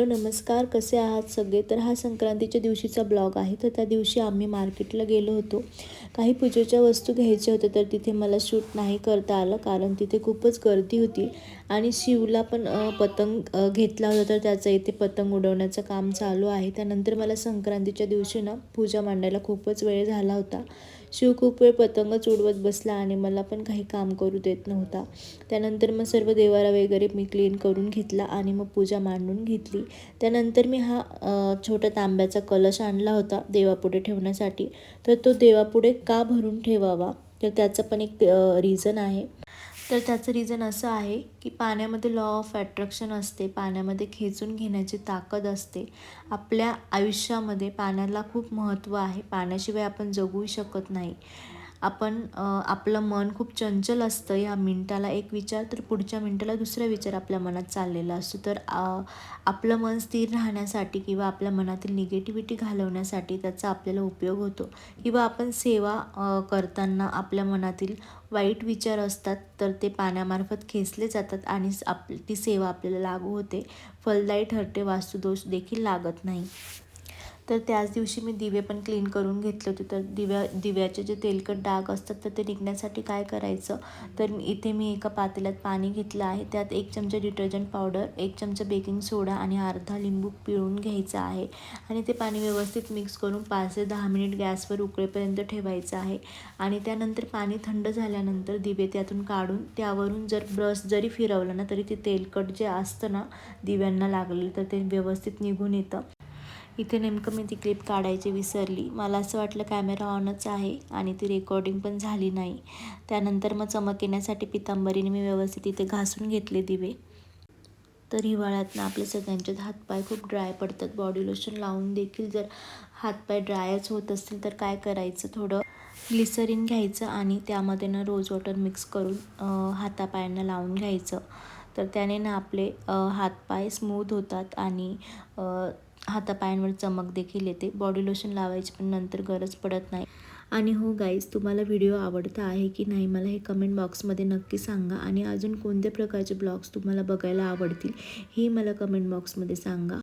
Hello नमस्कार. कसे आहात सगळे? तर हा संक्रांतीच्या दिवशीचा ब्लॉग आहे. तर त्या दिवशी आम्ही मार्केटला गेलो होतो. काही पूजेच्या वस्तू घ्यायच्या होत्या तर तिथे मला शूट नाही करता आलं कारण तिथे खूपच गर्दी होती. आणि शिवला पण पतंग घेतला होता तर त्याचं इथे पतंग उडवण्याचं काम चालू आहे. त्यानंतर मला संक्रांतीच्या दिवशी ना पूजा मांडायला खूपच वेळ झाला होता. शिव खूप वेळ पतंगच उडवत बसला आणि मला पण काही काम करू देत नव्हता. त्यानंतर मग सर्व देवारा वगैरे मी क्लीन करून घेतला आणि मग पूजा मांडून घेतली. त्यानंतर मी हा छोटा तांब्याचा कलश आणला होता देवापुढे ठेवण्यासाठी. तर तो देवापुढे का भरून ठेवावा? तर त्याचं पण एक रिझन आहे. तर त्याचं रिझन असं आहे की पाण्यामध्ये लॉ ऑफ अट्रॅक्शन असते. पाण्यामध्ये खेचून घेण्याची ताकद असते. आपल्या आयुष्यामध्ये पाण्याला खूप महत्त्व आहे. पाण्याशिवाय आपण जगू शकत नाही. आपण आपलं मन खूप चंचल असतं या मिनटाला. एक विचार तर पुढच्या मिनटाला दुसरा विचार आपल्या मनात चाललेला असतो. तर आपलं मन स्थिर राहण्यासाठी किंवा आपल्या मनातील निगेटिव्हिटी घालवण्यासाठी त्याचा आपल्याला उपयोग होतो. किंवा आपण सेवा करताना आपल्या मनातील वाईट विचार असतात तर ते पाण्यामार्फत खेचले जातात आणि आप ती सेवा आपल्याला लागू होते. फलदायी ठरते वास्तुदोष देखील लागत नाही. तर त्याच दिवशी मी दिवे पण क्लीन करून घेतले होते. तर दिव्या दिव्याचे जे तेलकट डाग असतात तर ते निघण्यासाठी काय करायचं? तर इथे मी एका पातेल्यात पाणी घेतलं आहे. त्यात एक चमचा डिटर्जंट पावडर एक चमचा बेकिंग सोडा आणि अर्धा लिंबू पिळून घ्यायचा आहे. आणि ते पाणी व्यवस्थित मिक्स करून पाच ते दहा मिनिट गॅसवर उकळेपर्यंत ठेवायचं आहे. आणि त्यानंतर पाणी थंड झाल्यानंतर दिवे त्यातून काढून त्यावरून जर ब्रश जरी फिरवलं ना तरी ते तेलकट जे असतं ना दिव्यांना लागलेलं तर ते व्यवस्थित निघून येतं. इथे नेमकं मी ती क्लिप काढायची विसरली. मला असं वाटलं कॅमेरा ऑनच आहे आणि ती रेकॉर्डिंग पण झाली नाही. त्यानंतर मग चमक येण्यासाठी पितांबरीने मी व्यवस्थित इथे घासून घेतले दिवे. तर हिवाळ्यात ना आपल्या सगळ्यांचे हातपाय खूप ड्राय पडतात. बॉडी लोशन लावून देखील जर हातपाय ड्रायच होत असतील तर काय करायचं? थोडं ग्लिसरीन घ्यायचं आणि त्यामध्ये ना रोज वॉटर मिक्स करून हातापायांना लावून घ्यायचं. तर त्याने ना आपले हातपाय स्मूथ होतात आणि हातापायांवर चमक देखील येते. बॉडी लोशन लावायची पण नंतर गरज पडत नाही. आणि हो गाईज तुम्हाला व्हिडिओ आवडता आहे की नाही मला हे कमेंट बॉक्समध्ये नक्की सांगा आणि अजून कोणत्या प्रकारचे ब्लॉग्स तुम्हाला बघायला आवडतील हे मला कमेंट बॉक्समध्ये सांगा.